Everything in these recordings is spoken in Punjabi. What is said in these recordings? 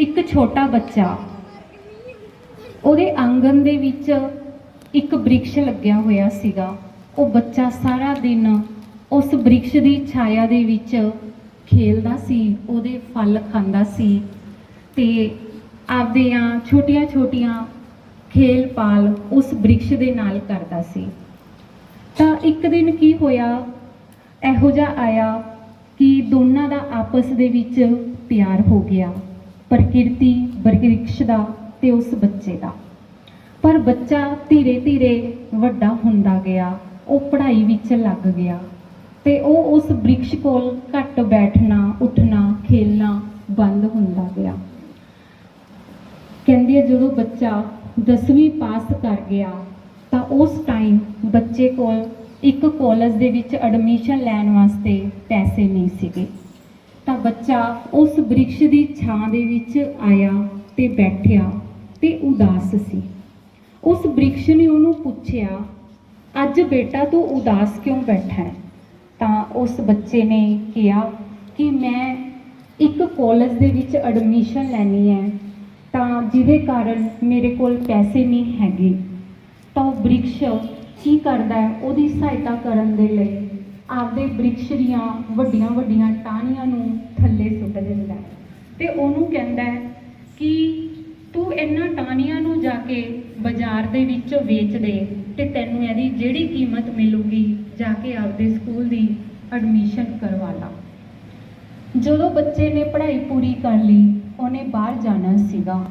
ਇੱਕ ਛੋਟਾ ਬੱਚਾ। ਉਹਦੇ ਆਂਗਣ ਦੇ ਵਿੱਚ ਇੱਕ ਬ੍ਰਿਕਸ਼ ਲੱਗਿਆ ਹੋਇਆ ਸੀਗਾ। ਉਹ ਬੱਚਾ ਸਾਰਾ ਦਿਨ ਉਸ ਬ੍ਰਿਕਸ਼ ਦੀ ਛਾਇਆ ਦੇ ਵਿੱਚ ਖੇਲਦਾ ਸੀ, ਉਹਦੇ ਫਲ ਖਾਂਦਾ ਸੀ ਤੇ ਆਪਦੀਆਂ ਛੋਟੀਆਂ-ਛੋਟੀਆਂ ਖੇਲ ਪਾਲ ਉਸ ਬ੍ਰਿਕਸ਼ ਦੇ ਨਾਲ ਕਰਦਾ ਸੀ। ਤਾਂ ਇੱਕ ਦਿਨ ਕੀ ਹੋਇਆ? ਇਹੋ ਜਿਹਾ ਆਇਆ ਕਿ ਦੋਨਾਂ ਦਾ ਆਪਸ ਦੇ ਵਿੱਚ ਪਿਆਰ ਹੋ ਗਿਆ। ਪ੍ਰਕਿਰਤੀ ਬ੍ਰਿਕਸ਼ ਦਾ ਤੇ ਉਸ ਬੱਚੇ ਦਾ। ਪਰ ਬੱਚਾ ਧੀਰੇ ਧੀਰੇ ਵੱਡਾ ਹੁੰਦਾ ਗਿਆ, ਉਹ ਪੜ੍ਹਾਈ ਵਿੱਚ ਲੱਗ ਗਿਆ ਤੇ ਉਹ ਉਸ ਬ੍ਰਿਕਸ਼ ਕੋਲ ਘੱਟ ਬੈਠਣਾ, ਉੱਠਣਾ, ਖੇਲਣਾ ਬੰਦ ਹੁੰਦਾ ਗਿਆ। ਕਹਿੰਦੀ ਹੈ ਜਦੋਂ ਬੱਚਾ 10ਵੀਂ ਪਾਸ ਕਰ ਗਿਆ, ਤਾਂ ਉਸ ਟਾਈਮ ਬੱਚੇ ਕੋਲ ਇੱਕ ਕਾਲਜ ਦੇ ਵਿੱਚ ਐਡਮਿਸ਼ਨ ਲੈਣ ਵਾਸਤੇ ਪੈਸੇ ਨਹੀਂ ਸੀਗੇ। ਬੱਚਾ ਉਸ ਬ੍ਰਿਕਸ਼ ਦੀ ਛਾਂ ਦੇ ਵਿੱਚ ਆਇਆ ਤੇ ਬੈਠਿਆ ਤੇ ਉਦਾਸ ਸੀ। ਉਸ ਬ੍ਰਿਕਸ਼ ਨੇ ਉਹਨੂੰ ਪੁੱਛਿਆ, ਅੱਜ ਬੇਟਾ ਤੂੰ ਉਦਾਸ ਕਿਉਂ ਬੈਠਾ ਹੈ? ਤਾਂ ਉਸ ਬੱਚੇ ਨੇ ਕਿਹਾ ਕਿ ਮੈਂ ਇੱਕ ਕਾਲਜ ਦੇ ਵਿੱਚ ਐਡਮਿਸ਼ਨ ਲੈਣੀ ਹੈ, ਤਾਂ ਜਿਹਦੇ ਕਾਰਨ ਮੇਰੇ ਕੋਲ ਪੈਸੇ ਨਹੀਂ ਹੈਗੇ। ਤਾਂ ਉਹ ਬ੍ਰਿਕਸ਼ ਕੀ ਕਰਦਾ ਹੈ? ਉਹਦੀ ਸਹਾਇਤਾ ਕਰਨ ਦੇ ਲਈ ਆਪਦੇ ਬ੍ਰਿਕਸ਼ ਦੀਆਂ ਵੱਡੀਆਂ ਵੱਡੀਆਂ ਟਾਹਣੀਆਂ ਨੂੰ ਥੱਲੇ ਸੁੱਟ ਦਿੰਦਾ ਹੈ। ਤੇ ਉਹਨੂੰ ਕਹਿੰਦਾ ਕਿ ਤੂੰ ਇਹਨਾਂ ਟਾਹਣੀਆਂ ਨੂੰ ਜਾ ਕੇ ਬਾਜ਼ਾਰ ਦੇ ਵਿੱਚ ਵੇਚ ਦੇ ਤੇ ਤੈਨੂੰ ਇਹਦੀ ਜਿਹੜੀ ਕੀਮਤ ਮਿਲੂਗੀ, ਜਾ ਕੇ ਆਪਦੇ ਸਕੂਲ ਦੀ ਐਡਮਿਸ਼ਨ ਕਰਵਾ ਲਾ। ਜਦੋਂ ਬੱਚੇ ਨੇ ਪੜ੍ਹਾਈ ਪੂਰੀ ਕਰ ਲਈ, ਉਹਨੇ ਬਾਹਰ ਜਾਣਾ ਸੀਗਾ।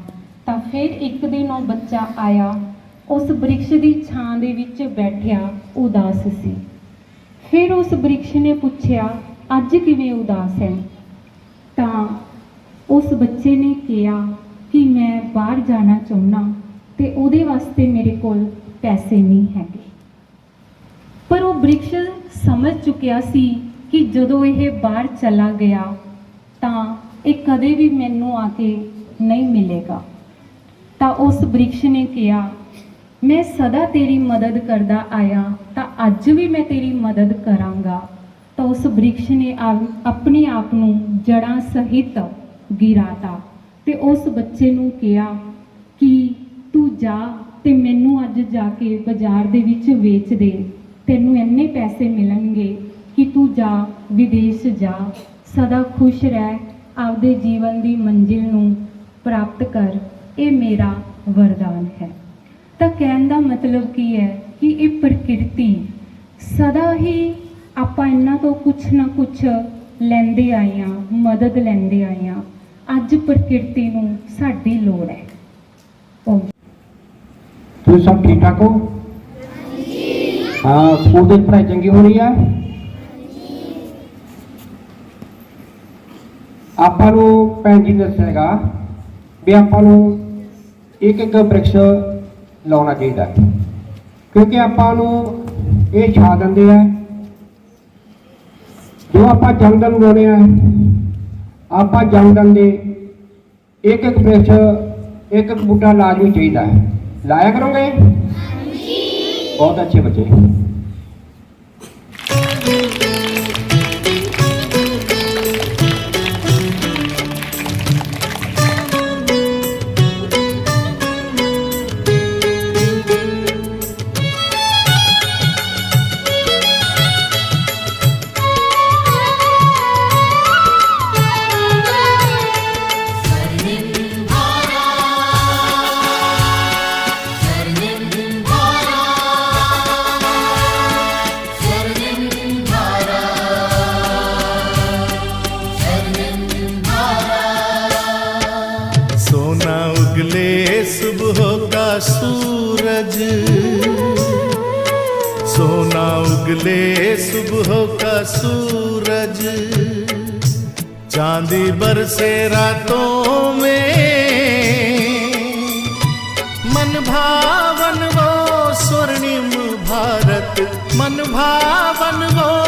ਤਾਂ ਫਿਰ ਇੱਕ ਦਿਨ ਉਹ ਬੱਚਾ ਆਇਆ, ਉਸ ਬ੍ਰਿਕਸ਼ ਦੀ ਛਾਂ ਦੇ ਵਿੱਚ ਬੈਠਿਆ, ਉਦਾਸ ਸੀ। ਫਿਰ ਉਸ ਬ੍ਰਿਕਸ਼ ਨੇ ਪੁੱਛਿਆ, ਅੱਜ ਕਿਵੇਂ ਉਦਾਸ ਹੈ? ਤਾਂ ਉਸ ਬੱਚੇ ਨੇ ਕਿਹਾ ਕਿ ਮੈਂ ਬਾਹਰ ਜਾਣਾ ਚਾਹੁੰਦਾ ਤੇ ਉਹਦੇ ਵਾਸਤੇ ਮੇਰੇ ਕੋਲ ਪੈਸੇ ਨਹੀਂ ਹੈਗੇ। ਪਰ ਉਹ ਬ੍ਰਿਕਸ਼ ਸਮਝ ਚੁੱਕਿਆ ਸੀ ਕਿ ਜਦੋਂ ਇਹ ਬਾਹਰ ਚਲਾ ਗਿਆ, ਤਾਂ ਇਹ ਕਦੇ ਵੀ ਮੈਨੂੰ ਆ ਕੇ ਨਹੀਂ ਮਿਲੇਗਾ। ਤਾਂ ਉਸ ਬ੍ਰਿਕਸ਼ ਨੇ ਕਿਹਾ, ਮੈਂ ਸਦਾ ਤੇਰੀ ਮਦਦ ਕਰਦਾ ਆਇਆ ਅੱਜ ਵੀ ਮੈਂ ਤੇਰੀ ਮਦਦ ਕਰਾਂਗਾ। ਤਾਂ ਉਸ ਬ੍ਰਿਕਸ਼ ਨੇ ਆਪਣੇ ਆਪ ਨੂੰ ਜੜਾਂ ਸਹਿਤ ਗਿਰਾਤਾ ਤੇ ਉਸ ਬੱਚੇ ਨੂੰ ਕਿਹਾ ਕਿ ਤੂੰ ਜਾ ਤੇ ਮੈਨੂੰ ਅੱਜ ਜਾ ਕੇ ਬਾਜ਼ਾਰ ਦੇ ਵਿੱਚ ਵੇਚ ਦੇ। ਤੈਨੂੰ ਇੰਨੇ ਪੈਸੇ ਮਿਲਣਗੇ ਕਿ ਤੂੰ ਜਾ, ਵਿਦੇਸ਼ ਜਾ। ਸਦਾ ਖੁਸ਼ ਰਹਿ, ਆਪਦੇ ਜੀਵਨ ਦੀ ਮੰਜ਼ਿਲ ਨੂੰ ਪ੍ਰਾਪਤ ਕਰ। ਇਹ ਮੇਰਾ ਵਰਦਾਨ ਹੈ। ਤਾਂ ਕਹਿਣ ਦਾ ਮਤਲਬ ਕੀ ਹੈ? ਕਿ ਇਹ ਪ੍ਰਕਿਰਤੀ ਸਦਾ ਹੀ ਆਪਾਂ ਇਹਨਾਂ ਤੋਂ ਕੁਛ ਨਾ ਕੁਛ ਲੈਂਦੇ ਆਏ ਹਾਂ, ਮਦਦ ਲੈਂਦੇ ਆਏ ਹਾਂ। ਅੱਜ ਪ੍ਰਕਿਰਤੀ ਨੂੰ ਸਾਡੀ ਲੋੜ ਹੈ। ਤੁਸੀਂ ਸਭ ਠੀਕ ਠਾਕ ਹੋ? ਹਾਂ, ਸਕੂਲ ਦੀ ਪੜ੍ਹਾਈ ਚੰਗੀ ਹੋ ਰਹੀ ਹੈ? ਆਪਾਂ ਨੂੰ ਭੈਣ ਜੀ ਦੱਸੇਗਾ ਵੀ ਆਪਾਂ ਨੂੰ ਇੱਕ ਇੱਕ ਬ੍ਰਿਕਸ਼ ਲਾਉਣਾ ਚਾਹੀਦਾ ਹੈ। ਕਿਉਂਕਿ ਆਪਾਂ ਨੂੰ ਇਹ ਛਾ ਦਿੰਦੇ ਆ। ਜੋ ਆਪਾਂ ਜਨਮਦਿਨ ਮਨਾਉਂਦੇ ਆ ਆਪਾਂ ਜਨਮਦਿਨ ਦੇ ਇੱਕ ਇੱਕ ਬ੍ਰਿਕਸ਼ ਇੱਕ ਇੱਕ ਬੂਟਾ ਲਾਜ਼ਮੀ ਚਾਹੀਦਾ ਹੈ। ਲਾਇਆ ਕਰੋਗੇ? ਹਾਂਜੀ। ਬਹੁਤ ਅੱਛੇ ਬੱਚੇ। सुबह का सूरज। सोना उगले सुबह का सूरज। चांदी बरसे रातों में। मन भावन वो स्वर्णिम भारत। मन भावन वो